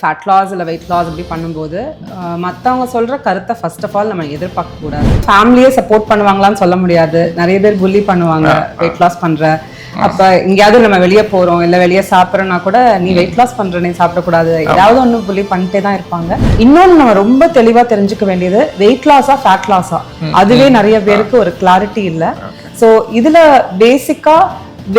Fat loss இல்லை weight loss இப்படி பண்ணும்போது மற்றவங்க சொல்கிற கருத்தை ஃபர்ஸ்ட் ஆஃப் ஆல் நம்ம எதிர்பார்க்க கூடாது. ஃபேமிலியே சப்போர்ட் பண்ணுவாங்களான்னு சொல்ல முடியாது. நிறைய பேர் புள்ளி பண்ணுவாங்க வெயிட் லாஸ் பண்ணுற அப்போ எங்கேயாவது நம்ம வெளியே போகிறோம் இல்லை வெளியே சாப்பிட்றோன்னா கூட நீ வெயிட் லாஸ் பண்ணுற நீ சாப்பிடக்கூடாது. ஏதாவது ஒன்று புள்ளி பண்ணிட்டே தான் இருப்பாங்க. இன்னொன்று நம்ம ரொம்ப தெளிவாக தெரிஞ்சுக்க வேண்டியது வெயிட் லாஸா ஃபேட் லாஸா அதுவே நிறைய பேருக்கு ஒரு கிளாரிட்டி இல்லை. ஸோ இதில் பேசிக்காக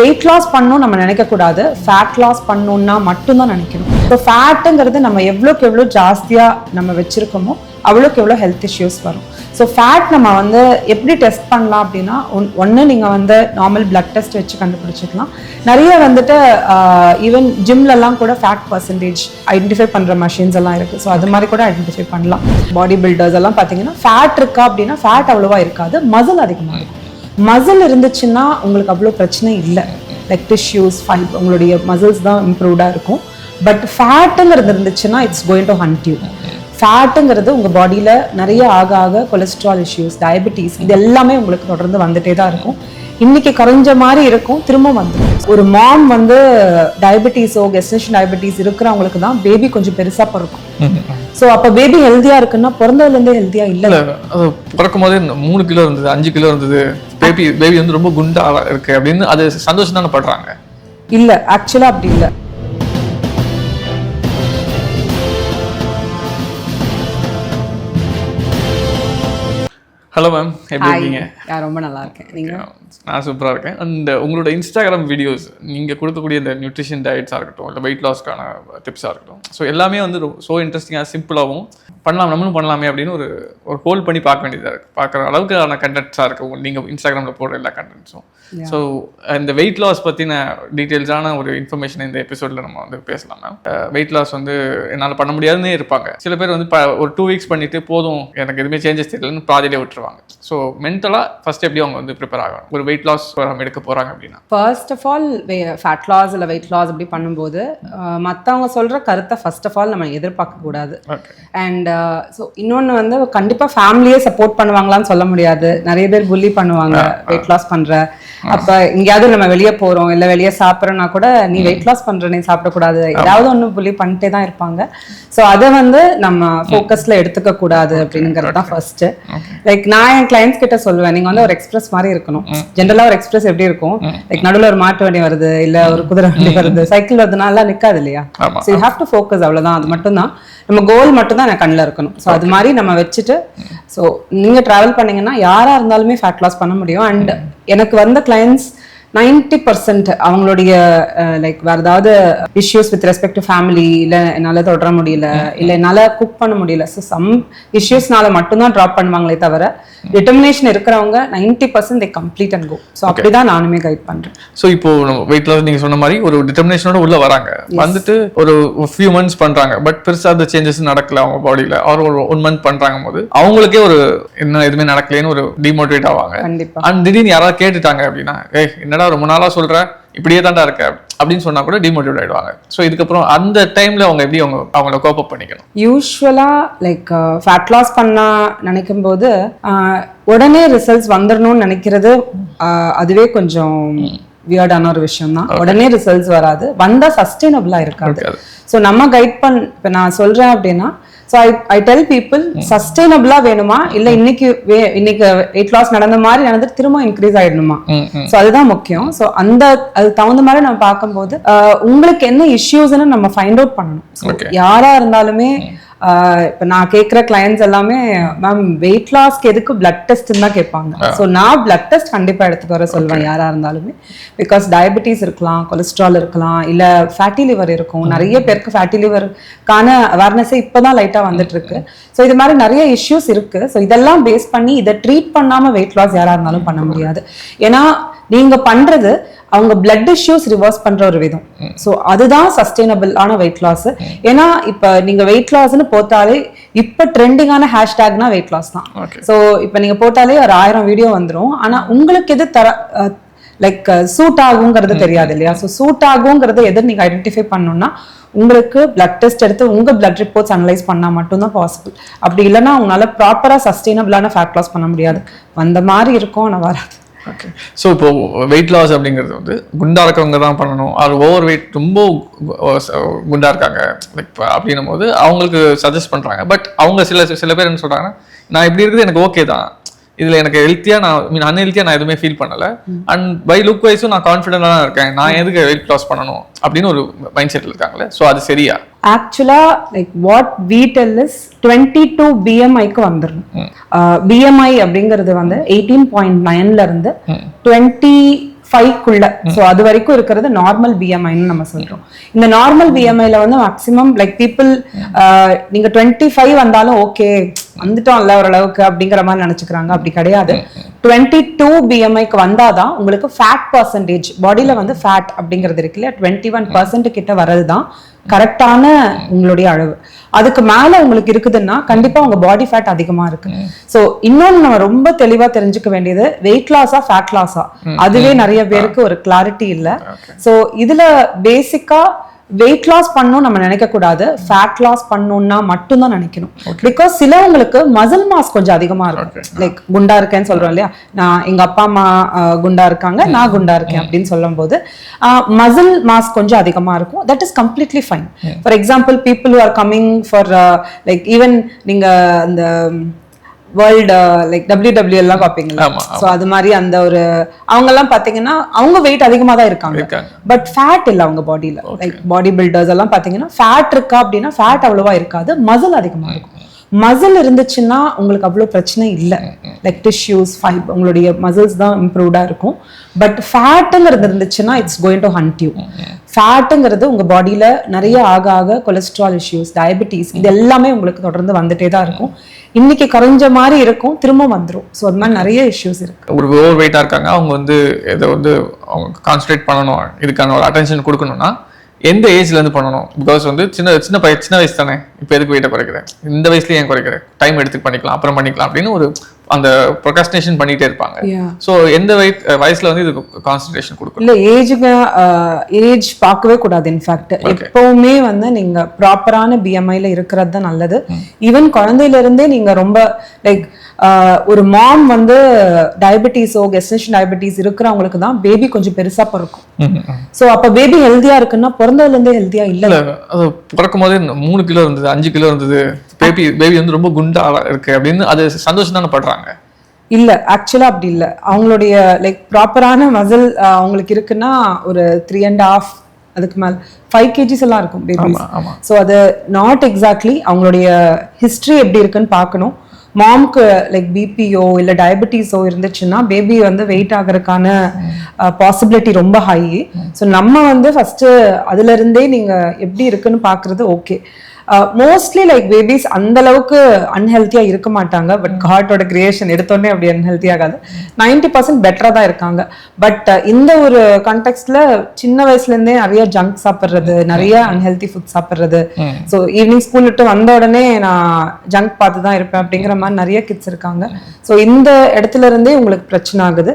வெயிட் லாஸ் பண்ணணும் நம்ம நினைக்க கூடாது. ஃபேட் லாஸ் பண்ணணும்னா மட்டும்தான் நினைக்கணும். ஸோ ஃபேட்டுங்கிறது நம்ம எவ்வளோக்கு எவ்வளோ ஜாஸ்தியாக நம்ம வச்சுருக்கோமோ அவ்வளோக்கு எவ்வளோ ஹெல்த் இஷ்யூஸ் வரும். ஸோ ஃபேட் நம்ம வந்து எப்படி டெஸ்ட் பண்ணலாம் அப்படின்னா ஒன் ஒன்று நீங்கள் வந்து நார்மல் பிளட் டெஸ்ட் வச்சு கண்டுபிடிச்சிக்கலாம். நிறைய வந்துட்டு ஈவன் ஜிம்லலாம் கூட ஃபேட் பர்சன்டேஜ் ஐடென்டிஃபை பண்ணுற மெஷின்ஸ் எல்லாம் இருக்குது ஸோ அது மாதிரி கூட ஐடென்டிஃபை பண்ணலாம். பாடி பில்டர்ஸ் எல்லாம் பார்த்தீங்கன்னா ஃபேட் இருக்கா அப்படின்னா ஃபேட் அவ்வளோவா இருக்காது மசில் அதிகமாக இருக்கும். மசில் இருந்துச்சுன்னா உங்களுக்கு அவ்வளோ பிரச்சனை இல்லை. லைக் டிஷ்யூஸ் ஃபைப் உங்களுடைய மசில்ஸ் தான் இம்ப்ரூவ்டாக இருக்கும். பட் ஃபேட்டுங்கிறது இருந்துச்சுன்னா it's going to haunt you ஃபேட்டுங்கிறது உங்கள் பாடியில் நிறைய ஆக ஆக கொலஸ்ட்ரால் இஷ்யூஸ் டயபெட்டிஸ் இது எல்லாமே உங்களுக்கு தொடர்ந்து வந்துட்டே தான் இருக்கும். இன்னைக்கு குறைஞ்ச மாதிரி இருக்கும் திரும்ப வந்துடும் ஒரு மாம் வந்து டயபெட்டிஸோ கெஸ்டேஷன் டயபெட்டிஸ் இருக்கிறவங்களுக்கு தான் பேபி கொஞ்சம் பெருசாக பிறக்கும். ஸோ அப்போ பேபி ஹெல்த்தியாக இருக்குன்னா பிறந்ததுலேருந்தே ஹெல்த்தியாக இல்லை. பிறக்கும் போதே மூணு கிலோ இருந்தது அஞ்சு கிலோ இருந்தது. பேபி பேபி வந்து ரொம்ப குண்டா இருக்கு அப்படின்னு அது சந்தோஷம் தானே படுறாங்க? இல்லை ஆக்சுவலாக அப்படி இல்லை. ஹலோ மேம் எப்படி இருக்கீங்க? நான் ரொம்ப நல்லா இருக்கேன். நீங்க? நான் சூப்பராக இருக்கேன். அண்ட் உங்களோட இன்ஸ்டாகிராம் வீடியோஸ் நீங்கள் கொடுக்கக்கூடிய இந்த நியூட்ரிஷன் டயட்ஸாக இருக்கட்டும் இல்லை வெயிட் லாஸ்க்கான டிப்ஸாக இருக்கட்டும். ஸோ எல்லாமே வந்து ஸோ இன்ட்ரெஸ்டிங்காக சிம்பிளாகவும் பண்ணலாம் நம்மளும் பண்ணலாமே அப்படின்னு ஒரு ஒரு ஹோல்ட் பண்ணி பார்க்க வேண்டியதாக இருக்குது பார்க்குற அளவுக்கான கண்டென்ட்ஸாக இருக்கும் நீங்கள் இன்ஸ்டாகிராமில் போடுற எல்லா கண்டென்ட்ஸும் ஸோ இந்த வெயிட் லாஸ் பற்றின டீட்டெயில்ஸான ஒரு இன்ஃபர்மேஷன் இந்த எபிசோடில் நம்ம வந்து பேசலாம் மேம் வெயிட் லாஸ் வந்து என்னால் பண்ண முடியாதுன்னே இருப்பாங்க. சில பேர் வந்து ஒரு டூ வீக்ஸ் பண்ணிட்டு போதும் எனக்கு எதுவுமே சேஞ்சஸ் தெரியலன்னு பாதியிலே விட்டுருவாங்க. ஸோ மென்டலாக ஃபர்ஸ்ட் எப்படி அவங்க வந்து ப்ரிப்பேர் ஆகணும்? ஒரு வெயிட் லாஸ் ப்ரோக்ராம் எடுக்க போகிறாங்க அப்படின்னா. First of all fat loss இல்லை வெயிட் லாஸ் இப்படி பண்ணும்போது மற்றவங்க சொல்கிற கருத்தை ஃபர்ஸ்ட் ஆஃப் ஆல் நம்ம எதிர்பார்க்க கூடாது. ஓகே அண்ட் ஸோ இன்னொன்று வந்து கண்டிப்பாக ஃபேமிலியே சப்போர்ட் பண்ணுவாங்களான்னு சொல்ல முடியாது. நிறைய பேர் புள்ளி பண்ணுவாங்க வெயிட் லாஸ் பண்ணுற அப்போ எங்கேயாவது நம்ம வெளியே போகிறோம் இல்லை வெளியே சாப்பிட்றோன்னா கூட நீ வெயிட் லாஸ் பண்ணுற நீ சாப்பிடக்கூடாது. ஏதாவது ஒன்று புள்ளி பண்ணிட்டே தான் இருப்பாங்க. ஸோ அதை வந்து நம்ம ஃபோக்கஸில் எடுத்துக்க கூடாது அப்படிங்கிறது தான் ஃபர்ஸ்ட் லைக் நான் என் கிளைண்ட்ஸ் கிட்ட சொல்லுவேன் நீங்க வந்து ஒரு எக்ஸ்பிரஸ் மாதிரி இருக்கணும். ஜென்ரலா ஒரு எக்ஸ்பிரஸ் எப்படி இருக்கும்? லைக் நடுவுல ஒரு மாட்டு வண்டி வருது இல்ல ஒரு குதிரை வண்டி வருது சைக்கிள் வருதுனால நிக்காது இல்லையா. So you have to focus அவ்வளவுதான். அது மட்டும் தான் நம்ம கோல் மட்டும் தான் எனக்கு கண்ணில் இருக்கணும். ஸோ அது மாதிரி நம்ம வச்சுட்டு ஸோ நீங்க டிராவல் பண்ணீங்கன்னா யாரா இருந்தாலுமே ஃபேட் லாஸ் பண்ண முடியும். அண்ட் எனக்கு வந்த கிளைண்ட்ஸ் 90% பர்சன்ட் அவங்களுடைய லைக் வேற ஏதாவது issues with respect to family இல்ல என்னால தொடர முடியல இல்ல என்னால குக் பண்ண முடியல. ஸோ சம் இஷ்யூஸ்னால மட்டும்தான் ட்ராப் பண்ணுவாங்களே தவிர டிட்டர்மினேஷன் இருக்கிறவங்க 90% percent they complete and go so அப்படிதான் நானுமே கைட் பண்றேன். ஸோ இப்போ வெயிட் லாஸ் நீங்கள் சொன்ன மாதிரி ஒரு டிட்டர்மினேஷனோட உள்ள வராங்க. வந்துட்டு ஒரு ஃபியூ மந்த்ஸ் பண்றாங்க. பட் பெருசா அந்த சேஞ்சஸ் நடக்கல அவங்க பாடியில அவர் ஒரு ஒன் மந்த் பண்றாங்க போது அவங்களுக்கே ஒரு என்ன எதுவுமே நடக்கலைன்னு ஒரு டிமோட்டிவேட் ஆவாங்க. கண்டிப்பா. அண்ட் திடீர்னு யாராவது கேட்டுட்டாங்க அப்படின்னா ஏய் என்னடா ரொம்ப நாளா சொல்ற? இப்படியே தான்டா இருக்க. அப்படின்னு சொன்னா கூட டிமோட்டிவேட் ஆயிடுவாங்க. ஸோ இதுக்கப்புறம் அந்த டைம்ல அவங்க எப்படி அவங்க அவங்கள கோப் பண்ணிக்கணும்? யூஸ்வலாக லைக் ஃபேட் லாஸ் பண்ண நினைக்கும் போது ஆஹ், உடனே ரிசல்ட்ஸ் வந்துடணும்னு நினைக்கிறது ஆஹ், அதுவே கொஞ்சம் வியர்டான ஒரு விஷயம் தான் உடனே ரிசல்ட்ஸ் வராது. வந்தா சஸ்டைனபிளா இருக்காது. இருக்காது. ஸோ நம்ம கைட் பண் இப்போ நான் சொல்றேன் அப்படின்னா so I I tell people சஸ்டைனபிளா வேணுமா? இல்ல இன்னைக்கு வே- இன்னைக்கு வெயிட் லாஸ் நடந்த மாதிரி நடந்துட்டு திரும்ப இன்க்ரீஸ் ஆயிடணுமா? ம், ம். ஸோ அதுதான் முக்கியம். ஸோ அந்த அது தகுந்த மாதிரி நம்ம பார்க்கும்போது உங்களுக்கு என்ன இஷ்யூஸ்னு நம்ம ஃபைண்ட் அவுட் பண்ணணும். யாரா இருந்தாலுமே இப்ப நான் கேட்குற கிளையன்ஸ் எல்லாமே மேம் வெயிட் லாஸ்க்கு எதுக்கு பிளட் டெஸ்ட் தான் கேட்பாங்க. ஸோ நான் பிளட் டெஸ்ட் கண்டிப்பா எடுத்துட்டு வர சொல்வேன் யாரா இருந்தாலுமே. பிகாஸ் டயபெட்டிஸ் இருக்கலாம் கொலஸ்ட்ரால் இருக்கலாம் இல்ல ஃபேட்டி லிவர் இருக்கும். நிறைய பேருக்கு ஃபேட்டி லிவருக்கான அவேர்னஸே இப்போதான் லைட்டா வந்துட்டு இருக்கு ஸோ இது மாதிரி நிறைய இஷ்யூஸ் இருக்கு. ஸோ இதெல்லாம் பேஸ் பண்ணி இதை ட்ரீட் பண்ணாம வெயிட் லாஸ் யாரா இருந்தாலும் பண்ண முடியாது. ஏன்னா நீங்க பண்றது அவங்க பிளட் இஷ்யூஸ் ரிவர்ஸ் பண்ற ஒரு விதம். ஸோ அதுதான் சஸ்டைனபிளான வெயிட் லாஸ் ஏன்னா இப்ப நீங்க வெயிட் லாஸ்னு போட்டாலே இப்ப ட்ரெண்டிங்கான ஹேஷ்டேக்னா வெயிட் லாஸ் தான். ஸோ இப்ப நீங்க போட்டாலே ஒரு ஆயிரம் வீடியோ வந்துரும். ஆனா உங்களுக்கு எது தர லைக் சூட் ஆகுங்கிறது தெரியாது இல்லையா? ஸோ சூட் ஆகுங்கிறது எது நீங்க ஐடென்டிஃபை பண்ணணும்னா உங்களுக்கு பிளட் டெஸ்ட் எடுத்து உங்க பிளட் ரிப்போர்ட்ஸ் அனலைஸ் பண்ணா மட்டும்தான் பாசிபிள் அப்படி இல்லைன்னா உங்களால ப்ராப்பரா சஸ்டைனபிளான ஃபேட் லாஸ் பண்ண முடியாது. வந்த மாதிரி இருக்கும் ஆனா வராது. ஓகே ஸோ இப்போ வெயிட் லாஸ் அப்படிங்கிறது வந்து குண்டா இருக்கவங்க தான் பண்ணணும். அது ஓவர் வெயிட் ரொம்ப குண்டா இருக்காங்க. லைக் அப்படின்னும் போது அவங்களுக்கு சஜஸ்ட் பண்றாங்க. பட் அவங்க சில சில பேர் என்ன சொல்றாங்கன்னா நான் இப்படி இருக்குது எனக்கு ஓகே தான். இதுல எனக்கு ஹெல்த்தியா நான் மீன் அன்ஹெல்த்தியா நான் எதுவுமே ஃபீல் பண்ணல. அண்ட் பை லுக் வைஸும் நான் கான்ஃபிடென்டா தான் இருக்கேன். நான் எதுக்கு வெயிட் லாஸ் பண்ணணும் அப்படின்னு ஒரு மைண்ட் செட்ல இருக்காங்களே. ஸோ அது சரியா? ஆக்சுவலா like what we tell is twenty two பிஎம்ஐக்கு வந்துடணும் பிஎம்ஐ அப்படிங்கிறது வந்து எயிட்டீன் பாயிண்ட் நைன்ல இருந்து டுவெண்ட்டி ஃபைவ்க்குள்ள ஸோ அது வரைக்கும் இருக்கிறது நார்மல் பிஎம்ஐன்னு நம்ம சொல்றோம். இந்த நார்மல் பிஎம்ஐல வந்து மேக்ஸிமம் லைக் பீப்புள் நீங்க டுவெண்ட்டி ஃபைவ் வந்தாலும் ஓகே வந்துட்டோம்ல ஓரளவுக்கு அப்படிங்கிற மாதிரி நினைச்சுக்கிறாங்க. அப்படி கிடையாது. டுவெண்ட்டி டூ பிஎம்ஐக்கு வந்தாதான் உங்களுக்கு ஃபேட் பர்சன்டேஜ் பாடியில வந்து ஃபேட் அப்படிங்கிறது இருக்கு இல்லையா? டுவெண்ட்டி ஒன் பர்சன்ட் கிட்ட வர்றது தான் கரெக்டான உங்களுடைய அளவு. அதுக்கு மேல உங்களுக்கு இருக்குதுன்னா கண்டிப்பா உங்க பாடி ஃபேட் அதிகமா இருக்கு. சோ இன்னொன்னு நம்ம ரொம்ப தெளிவா தெரிஞ்சுக்க வேண்டியது வெயிட் லாஸா ஃபேட் லாஸா அதுவே நிறைய பேருக்கு ஒரு கிளாரிட்டி இல்ல. சோ இதுல பேசிக்கா வெயிட் லாஸ் பண்ணணும் நம்ம நினைக்க கூடாது. ஃபேட் லாஸ் பண்ணணும்னா மட்டும்தான் நினைக்கணும். பிகாஸ் சிலவங்களுக்கு மசில் மாஸ் கொஞ்சம் அதிகமா இருக்கும். லைக் குண்டா இருக்கேன்னு சொல்றோம் இல்லையா? நான் எங்க அப்பா அம்மா குண்டா இருக்காங்க. நான் குண்டா இருக்கேன் அப்படின்னு சொல்லும் போது மசில் மாஸ் கொஞ்சம் அதிகமா இருக்கும். That is completely fine for example people are coming for like even நீங்க அந்த வேர்ல்டு லைக் டபிள்யூ டபிள்யூ எல்லாம் பார்ப்பீங்களா ஸோ அது மாதிரி அந்த ஒரு அவங்க எல்லாம் பாத்தீங்கன்னா அவங்க வெயிட் அதிகமா தான் இருக்காங்க. பட் ஃபேட் இல்ல அவங்க பாடியில லைக் பாடி பில்டர்ஸ் எல்லாம் பாத்தீங்கன்னா ஃபேட் இருக்கா அப்படின்னா ஃபேட் அவ்வளவா இருக்காது மசில் அதிகமா இருக்கும். மசில் இருந்துச்சுன்னா உங்களுக்கு அவ்வளோ பிரச்சனை இல்லை. லைக் டிஷ்யூஸ் ஃபைப் உங்களுடைய மசில்ஸ் தான் இம்ப்ரூவ்டாக இருக்கும். பட் ஃபேட்டுங்கிறது இருந்துச்சுன்னா it's going to haunt you ஃபேட்டுங்கிறது உங்கள் பாடியில் நிறைய ஆக ஆக கொலஸ்ட்ரால் இஷ்யூஸ் டயபிட்டிஸ் இது எல்லாமே உங்களுக்கு தொடர்ந்து வந்துட்டே தான் இருக்கும். இன்னைக்கு குறைஞ்ச மாதிரி இருக்கும் திரும்ப வந்துடும் ஸோ அது மாதிரி நிறைய இஷ்யூஸ் இருக்கு. ஒரு ஓவர் வெயிட்டாக இருக்காங்க. அவங்க வந்து இதை வந்து அவங்க கான்சன்ட்ரேட் பண்ணணும். இதுக்கான ஒரு அட்டென்ஷன் கொடுக்கணும்னா எந்த ஏஜ்ல இருந்து பண்ணணும்? பிகாஸ் வந்து சின்ன சின்ன பைய சின்ன வயசு தானே. இப்போ எதுக்கு வெயிட்டை குறைக்கிறேன்? இந்த வயசுலயே ஏன் குறைக்கிறேன்? டைம் எடுத்து பண்ணிக்கலாம் அப்புறம் பண்ணிக்கலாம் அப்படின்னு ஒரு அந்த ப்ரொகாஸ்டினேஷன் பண்ணிட்டே இருப்பாங்க. ஸோ எந்த வய வயசுல வந்து இதுக்கு கான்சன்ட்ரேஷன் கொடுக்கணும்? இல்ல ஏஜுங்க ஏஜ் பார்க்கவே கூடாது இன்ஃபேக்ட் எப்பவுமே வந்து நீங்க ப்ராப்பரான பிஎம்ஐல இருக்கிறது தான் நல்லது. ஈவன் குழந்தையில இருந்தே நீங்க ரொம்ப லைக் ஒரு மாம் வந்து டயபெட்டிஸோ கெஸ்டேஷன் டயபெட்டிஸ் இருக்கிறவங்களுக்கு தான் பேபி கொஞ்சம் பெருசா பிறக்கும். சோ அப்ப பேபி ஹெல்தியா இருக்குன்னா பிறந்ததுல இருந்தே ஹெல்தியா இல்ல அது பிறக்கும் போதே மூணு கிலோ இருந்தது அஞ்சு கிலோ இருந்தது பேபி பேபி வந்து ரொம்ப குண்டா இருக்கு அப்படின்னு அது சந்தோஷம் தானே படுறாங்க? இல்ல ஆக்சுவலா அப்படி இல்ல. அவங்களுடைய லைக் ப்ராப்பரான மசில் அவங்களுக்கு இருக்குன்னா ஒரு த்ரீ அண்ட் ஹாஃப் அதுக்கு மேல ஃபைவ் கேஜிஸ் எல்லாம் இருக்கும் பேபிஸ் ஆமா ஸோ அது நாட் எக்ஸாக்ட்லி அவங்களுடைய ஹிஸ்ட்ரி எப்படி இருக்குன்னு பார்க்கணும். மாம்க்கு லைக் பிபியோ இல்லை டயபெட்டிஸோ இருந்துச்சுன்னா பேபி வந்து வெயிட் ஆகிறதுக்கான பாசிபிலிட்டி ரொம்ப ஹை ஸோ நம்ம வந்து ஃபர்ஸ்ட் அதுல இருந்தே நீங்க எப்படி இருக்குன்னு பார்க்கிறது ஓகே மோஸ்ட்லி லைக் பேபிஸ் அந்த அளவுக்கு அன்ஹெல்த்தியா இருக்க மாட்டாங்க. பட் காட்டோட கிரியேஷன் எடுத்தோடனே அப்படி அன்ஹெல்த்தி ஆகாது. நைன்டி பர்சன்ட் பெட்டரா தான் இருக்காங்க. பட் இந்த ஒரு கான்டெக்ட்ல சின்ன வயசுல இருந்தே நிறைய ஜங்க் சாப்பிடுறது நிறைய அன்ஹெல்தி ஃபுட் சாப்பிடுறது. ஸோ ஈவினிங் ஸ்கூல் விட்டு வந்த உடனே நான் ஜங்க் பார்த்து தான் இருப்பேன் அப்படிங்கிற மாதிரி நிறைய கிட்ஸ் இருக்காங்க. ஸோ இந்த இடத்துல இருந்தே உங்களுக்கு பிரச்சனை ஆகுது.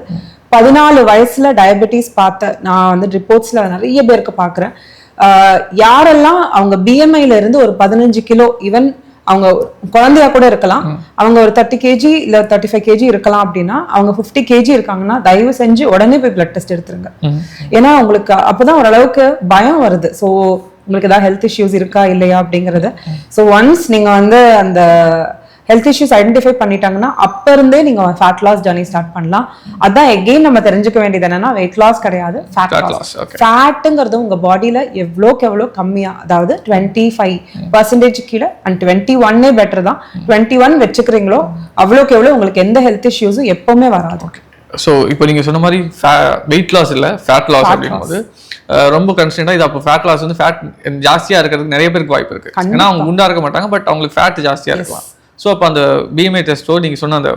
பதினாலு வயசுல டயபெட்டிஸ் பார்த்த நான் வந்து ரிப்போர்ட்ஸ்ல நிறைய பேருக்கு பார்க்குறேன். யாரெல்லாம் அவங்க பிஎம்ஐல இருந்து ஒரு பதினஞ்சு கிலோ ஈவன் அவங்க குழந்தையா கூட இருக்கலாம். அவங்க ஒரு தேர்ட்டி கேஜி இல்ல தேர்ட்டி ஃபைவ் கேஜி இருக்கலாம் அப்படின்னா அவங்க ஃபிஃப்டி கேஜி இருக்காங்கன்னா தயவு செஞ்சு உடனே போய் பிளட் டெஸ்ட் எடுத்துருங்க. ஏன்னா உங்களுக்கு அப்பதான் ஓரளவுக்கு பயம் வருது. ஸோ உங்களுக்கு ஏதாவது ஹெல்த் இஷ்யூஸ் இருக்கா இல்லையா அப்படிங்கறது. ஸோ ஒன்ஸ் நீங்க வந்து அந்த ஹெல்த் இஷ்யூஸ் ஐடென்டிஃபை பண்ணிட்டாங்கன்னா அப்ப இருந்தே நீங்க ஃபேட் லாஸ் ஜர்னி ஸ்டார்ட் பண்ணலாம். அதான் எகெயின் நம்ம தெரிஞ்சுக்க வேண்டியது என்னன்னா வெயிட் லாஸ் கிடையாது ஃபேட் லாஸ். ஃபேட்டுங்கிறது உங்க பாடியில எவ்வளோக்கு எவ்வளோ கம்மியா அதாவது டுவெண்ட்டி ஃபைவ் பர்சன்டேஜ் கீழே அண்ட் டுவெண்ட்டி ஒன்னே பெட்டர் தான். டுவெண்ட்டி ஒன் வச்சுக்கிறீங்களோ அவ்வளோக்கு எவ்வளோ உங்களுக்கு எந்த ஹெல்த் இஷ்யூஸும் எப்பவுமே வராது. ஸோ இப்போ நீங்க சொன்ன மாதிரி வெயிட் லாஸ் இல்ல ஃபேட் லாஸ் அப்படிங்கும்போது ரொம்ப கன்ஸ்டன்டா இது அப்போ ஃபேட் லாஸ் வந்து ஃபேட் ஜாஸ்தியா இருக்கிறதுக்கு நிறைய பேருக்கு வாய்ப்பு இருக்கு. ஏன்னா அவங்க குண்டா இருக்க மாட்டாங்க பட் அவங்களுக்கு ஃபேட் ஜாஸ்தியா இருக்கலாம். ஸோ அப்போ அந்த பிஎம்ஐ டெஸ்ட்டோ நீங்கள் சொன்ன அந்த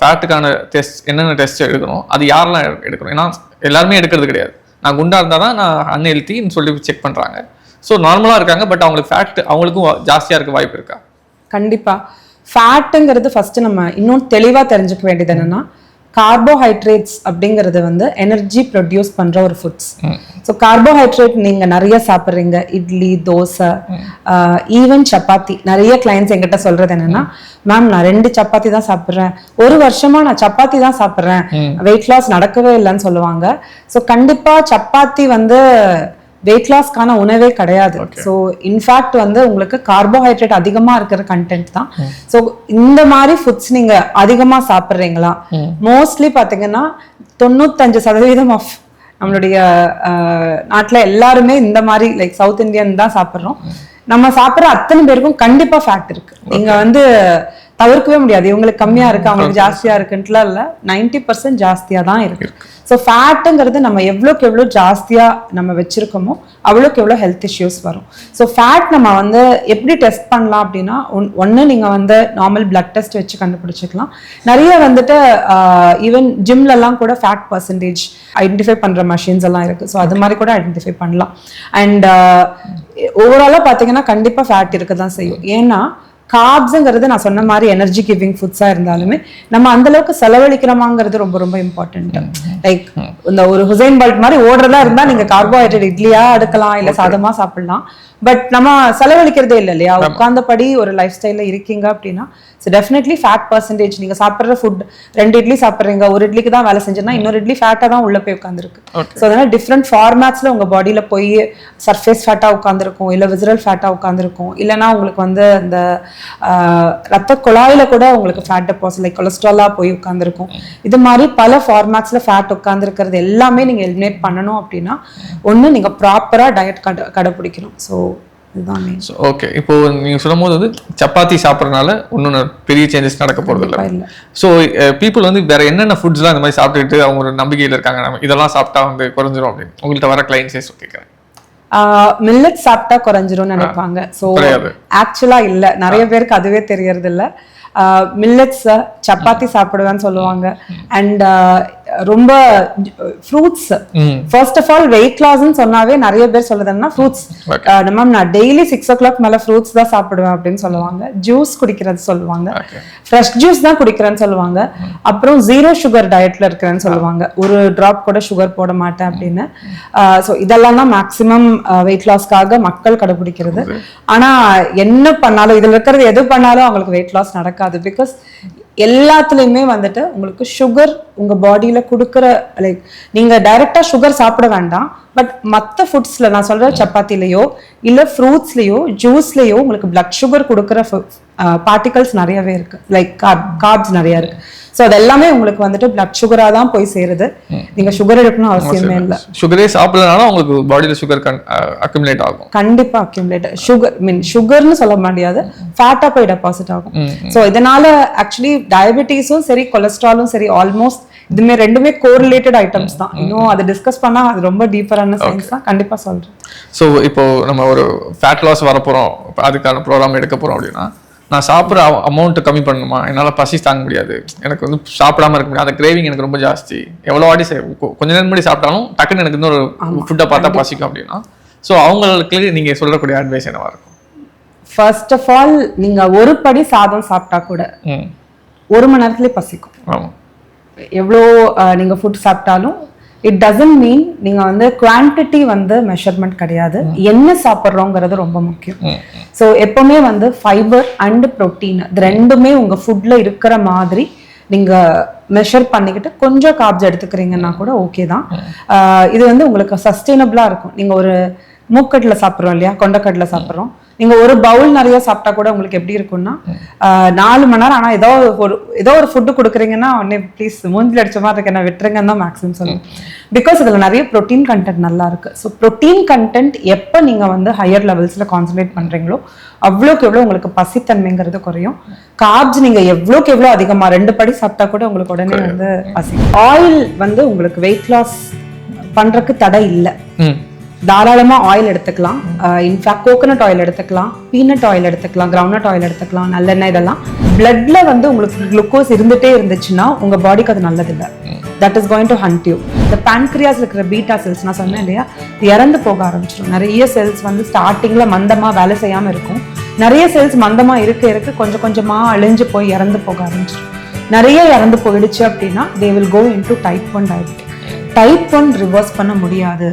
ஃபேட்டுக்கான டெஸ்ட் என்னென்ன டெஸ்ட் எடுக்கணும் அது யாரெல்லாம் எடுக்கணும்? ஏன்னா எல்லாருமே எடுக்கிறது கிடையாது. நான் குண்டாக இருந்தால் தான் நான் அன்ஹெல்த்தின்னு சொல்லி செக் பண்ணுறாங்க ஸோ நார்மலாக இருக்காங்க பட் அவங்களுக்கு ஃபேட் அவங்களுக்கும் ஜாஸ்தியாக இருக்க வாய்ப்பு இருக்கா? கண்டிப்பாக ஃபேட்டுங்கிறது ஃபஸ்ட்டு நம்ம இன்னும் தெளிவாக தெரிஞ்சுக்க வேண்டியது என்னென்னா கார்போஹைட்ரேட்ஸ் அப்படிங்கிறது வந்து எனர்ஜி ப்ரொடியூஸ் பண்ற ஒரு ஃபுட்ஸ் ஸோ கார்போஹைட்ரேட் நீங்க நிறைய சாப்பிட்றீங்க. இட்லி தோசை ஈவன் சப்பாத்தி. நிறைய கிளைண்ட்ஸ் என்கிட்ட சொல்றது என்னன்னா மேம் நான் ரெண்டு சப்பாத்தி தான் சாப்பிட்றேன். ஒரு வருஷமா நான் சப்பாத்தி தான் சாப்பிட்றேன். வெயிட் லாஸ் நடக்கவே இல்லைன்னு சொல்லுவாங்க. ஸோ கண்டிப்பா சப்பாத்தி வந்து வெயிட் லாஸ்க்கான உணவே கிடையாது. ஸோ இன்ஃபேக்ட் வந்து உங்களுக்கு கார்போஹைட்ரேட் அதிகமா இருக்கிற கண்டென்ட் தான். ஸோ இந்த மாதிரி ஃபுட்ஸ் நீங்க அதிகமா சாப்பிட்றீங்களா? மோஸ்ட்லி பாத்தீங்கன்னா தொண்ணூத்தஞ்சு சதவீதம் ஆஃப் நம்மளுடைய நாட்டுல எல்லாருமே இந்த மாதிரி லைக் சவுத் இந்தியன் தான் சாப்பிட்றோம். நம்ம சாப்பிட்ற அத்தனை பேருக்கும் கண்டிப்பா ஃபேக்ட் இருக்கு. நீங்க வந்து தவிர்க்கவே முடியாது. இவங்களுக்கு கம்மியா இருக்கு அவங்களுக்கு ஜாஸ்தியா இருக்குன்ட்டுலாம் இல்ல. நைன்டி பர்சன்ட் ஜாஸ்தியா தான் இருக்கு. ஸோ ஃபேட்டுங்கிறது நம்ம எவ்வளோக்கு எவ்வளோ ஜாஸ்தியா நம்ம வச்சிருக்கோமோ அவ்வளோக்கு எவ்வளோ ஹெல்த் இஷ்யூஸ் வரும். ஸோ ஃபேட் நம்ம வந்து எப்படி டெஸ்ட் பண்ணலாம் அப்படின்னா ஒன்று நீங்கள் வந்து நார்மல் பிளட் டெஸ்ட் வச்சு கண்டுபிடிச்சிக்கலாம். நிறைய வந்துட்டு ஈவன் ஜிம்லலாம் கூட ஃபேட் பர்சன்டேஜ் ஐடென்டிஃபை பண்ணுற மஷின்ஸ் எல்லாம் இருக்கு. ஸோ அது மாதிரி கூட ஐடென்டிஃபை பண்ணலாம். அண்ட் ஓவராலாக பார்த்தீங்கன்னா கண்டிப்பாக ஃபேட் இருக்க தான் செய்யும். ஏன்னா கார்ப்ஸுங்கிறது நான் சொன்ன மாதிரி எனர்ஜி கிவிங் ஃபுட்ஸா இருந்தாலுமே நம்ம அந்த அளவுக்கு செலவழிக்கிறோமாங்கிறது ரொம்ப ரொம்ப இம்பார்ட்டன்ட் லைக் இந்த ஒரு ஹுசைன் பால்ட் மாதிரி ஓடுறதா இருந்தா நீங்க கார்போஹைட்ரேட் இட்லியா எடுக்கலாம் இல்ல சாதமா சாப்பிடலாம். பட் நம்ம செலவழிக்கிறதே இல்லை இல்லையா? உட்கார்ந்தபடி ஒரு லைஃப் ஸ்டைல்ல இருக்கீங்க அப்படின்னா ஸோ டெஃபினெட்லி ஃபேட் பர்சன்டேஜ் நீங்க சாப்பிட்ற ஃபுட் ரெண்டு இட்லி சாப்பிட்றீங்க ஒரு இட்லிக்கு தான் வேலை செஞ்சேன்னா இன்னொரு இட்லி ஃபேட்டா தான் உள்ள போய் உட்காந்துருக்கு ஸோ அதனால டிஃப்ரெண்ட் ஃபார்மேட்ஸ்ல உங்க பாடியில போய் சர்ஃபேஸ் ஃபேட்டா உட்காந்துருக்கும் இல்ல விசரல் ஃபேட்டா உட்காந்துருக்கும் இல்லைன்னா உங்களுக்கு வந்து அந்த ரத்த குழாயில கூட உங்களுக்கு ஃபேட் டெபாசிட் லைக் கொலஸ்ட்ராலா போய் உட்காந்துருக்கும் இது மாதிரி பல ஃபார்மேட்ஸ்ல ஃபேட் உட்காந்துருக்கிறது எல்லாமே நீங்க எலிமினேட் பண்ணணும் அப்படின்னா ஒண்ணு நீங்க ப்ராப்பரா டயட் கட கடைப்பிடிக்கணும் ஸோ இதுதான். ஓகே இப்போ நீங்க சொல்லும் போது வந்து சப்பாத்தி சாப்பிட்றதுனால ஒன்றும் பெரிய சேஞ்சஸ் நடக்க போறது இல்லை. ஸோ பீப்புள் வந்து வேற என்னென்ன ஃபுட்ஸ்லாம் இந்த மாதிரி சாப்பிட்டுட்டு அவங்க ஒரு நம்பிக்கையில் இருக்காங்க நம்ம இதெல்லாம் சாப்பிட்டா வந்து குறைஞ்சிரும் அப்படின்னு. உங்கள்கிட்ட வர கிளைண்ட்ஸே கேட்குறேன் மில்லட் சாப்பிட்டா குறைஞ்சிரும்னு நினைப்பாங்க. ஸோ. ஆக்சுவலா இல்ல. நிறைய பேருக்கு அதுவே தெரியறது இல்ல மில்லட்ஸ் சப்பாத்தி சாப்பிடுவேன்னு சொல்லுவாங்க. அண்ட் ரொம்ப fruits first of all weight லாஸ்ன்னு சொன்னாவே நிறைய பேர் சொல்லுதுன்னா ஃப்ரூட்ஸ் மேம் நான் டெய்லி சிக்ஸ் ஓ கிளாக் மேல ஃப்ரூட்ஸ் தான் சாப்பிடுவேன் அப்படின்னு சொல்லுவாங்க. ஜூஸ் குடிக்கிறது சொல்லுவாங்க. ஃப்ரெஷ் ஜூஸ் தான் குடிக்கிறேன்னு சொல்லுவாங்க. அப்புறம் ஜீரோ சுகர் டயட்ல இருக்கிறேன்னு சொல்லுவாங்க. ஒரு டிராப் கூட சுகர் போட மாட்டேன் அப்படின்னு. ஸோ இதெல்லாம் தான் மேக்ஸிமம் வெயிட் லாஸ்க்காக மக்கள் கடைபிடிக்கிறது. ஆனா என்ன பண்ணாலும் இதுல இருக்கிறது எது பண்ணாலும் அவங்களுக்கு வெயிட் லாஸ் நடக்காது. பிகாஸ் எல்லாத்துலேயுமே வந்துட்டு உங்களுக்கு சுகர் உங்கள் பாடியில் கொடுக்குற லைக் நீங்கள் டைரெக்டாக சுகர் சாப்பிட வேண்டாம். பட் மற்ற ஃபுட்ஸில் நான் சொல்கிற சப்பாத்திலேயோ இல்லை ஃப்ரூட்ஸ்லேயோ ஜூஸ்லேயோ உங்களுக்கு பிளட் சுகர் கொடுக்குற பார்ட்டிகல்ஸ் நிறையவே இருக்கு. லைக் கார்ப்ஸ் நிறைய இருக்குது ஸோ அது எல்லாமே உங்களுக்கு வந்துட்டு பிளட் சுகரா தான் போய் சேருது. நீங்க சுகர் எடுக்கணும் அவசியமே இல்லை. சுகரே சாப்பிடலனாலும் உங்களுக்கு பாடியில் சுகர் கன் அக்குமுலேட் ஆகும். கண்டிப்பா அக்யூமுலேட் சுகர் மீன் சுகர்னு சொல்ல முடியாது. ஃபேட்டா போய் டெபாசிட் ஆகும். ஸோ இதனால ஆக்சுவலி டயபெட்டிஸும் சரி கொலஸ்ட்ராலும் சரி ஆல்மோஸ்ட் இதுமே ரெண்டுமே கோரிலேட்டட் ஐட்டம்ஸ் தான். இன்னும் அதை டிஸ்கஸ் பண்ணா அது ரொம்ப டீப்பரான சயின்ஸ் தான். கண்டிப்பா சொல்றேன். ஸோ இப்போ நம்ம ஒரு ஃபேட் லாஸ் வரப்போகிறோம் அதுக்கான ப்ரோக்ராம் எடுக்க போகிறோம் அப்படின்னா நான் சாப்பிட்ற அமௌண்ட் கம்மி பண்ணணுமா? என்னால் பசி தாங்க முடியாது. எனக்கு வந்து சாப்பிடாம இருக்க முடியாது. அந்த கிரேவிங் எனக்கு ரொம்ப ஜாஸ்தி. எவ்வளோ வாட்டி கொஞ்ச நேரம் முன்னாடி சாப்பிட்டாலும் டக்குன்னு எனக்கு இன்னொரு ஃபுட்டை பார்த்தா பசிக்கும் அப்படின்னா. ஸோ அவங்களுக்கு நீங்கள் சொல்லக்கூடிய அட்வைஸ் என்னவா இருக்கும்? ஃபர்ஸ்ட் ஆஃப் ஆல் நீங்க ஒரு படி சாதம் சாப்பிட்டா கூட ம். ஒரு மணி நேரத்துலயே பசிக்கும். ஆமாம் எவ்வளோ அஹ், நீங்க ஃபுட் சாப்பிட்டாலும் இட் டசன்ட் மீன் நீங்க வந்து குவான்டிட்டி வந்து மெஷர்மெண்ட் கிடையாது. என்ன சாப்பிட்றோங்கிறது ரொம்ப முக்கியம். ஸோ எப்பவுமே வந்து ஃபைபர் அண்ட் புரோட்டீன் இது ரெண்டுமே உங்க ஃபுட்ல இருக்கிற மாதிரி நீங்க மெஷர் பண்ணிக்கிட்டு கொஞ்சம் காப்ஸ் எடுத்துக்கிறீங்கன்னா கூட ஓகே தான். இது வந்து உங்களுக்கு சஸ்டைனபிளா இருக்கும். நீங்க ஒரு மூக்கட்டில் சாப்பிட்றோம் இல்லையா? கொண்டக்கடலை சாப்பிட்றோம். நீங்க ஒரு பவுல் நிறைய சாப்பிட்டா கூட உங்களுக்கு எப்படி இருக்கும்னா நாலு மணி நேரம். ஆனா ஏதோ ஒரு ஏதோ ஒரு ஃபுட்டு கொடுக்குறீங்கன்னா உடனே ப்ளீஸ் மூஞ்சில் அடிச்ச மாதிரி இருக்கு என்ன விட்டுருங்கன்னு தான் மேக்ஸிமம் சொல்லுவேன். பிகாஸ் இதுல நிறைய ப்ரோட்டீன் கண்டென்ட் நல்லா இருக்கு. ஸோ ப்ரோட்டீன் கண்டென்ட் எப்போ நீங்க வந்து ஹையர் லெவல்ஸ்ல கான்சன்ட்ரேட் பண்றீங்களோ அவ்வளோக்கு எவ்வளோ உங்களுக்கு பசித்தன்மைங்கிறது குறையும். கார்ப்ஸ் நீங்க எவ்வளோக்கு எவ்வளோ அதிகமா ரெண்டு படி சாப்பிட்டா கூட உங்களுக்கு உடனே வந்து பசி. ஆயில் வந்து உங்களுக்கு வெயிட் லாஸ் பண்றதுக்கு தடை இல்லை. தாராளமாக தாராளமா ஆயில் எடுத்துக்கலாம். இன்ஃபேக்ட் கோகனட் ஆயில் எடுத்துக்கலாம் பீனட் ஆயில் எடுத்துக்கலாம் கிரவுனட் ஆயில் எடுத்துக்கலாம் நல்லெண்ணெய் இதெல்லாம். பிளட்ல வந்து உங்களுக்கு குளுக்கோஸ் இருந்துட்டே இருந்துச்சுன்னா உங்க பாடிக்கு அது நல்லதில்லை. That is going to haunt you இந்த பேன்க்ரியாஸ் இருக்கிற பீட்டா செல்ஸ் நான் சொன்னேன் இல்லையா? இறந்து போக ஆரம்பிச்சிடும் நிறைய செல்ஸ் வந்து ஸ்டார்டிங்ல மந்தமா வேலை செய்யாமல் இருக்கும். நிறைய செல்ஸ் மந்தமா இருக்க இருக்க கொஞ்சம் கொஞ்சமா அழிஞ்சு போய் இறந்து போக ஆரம்பிச்சிடும் நிறைய இறந்து போயிடுச்சு அப்படின்னா they will go into type one diabetic type one reverse பண்ண முடியாது.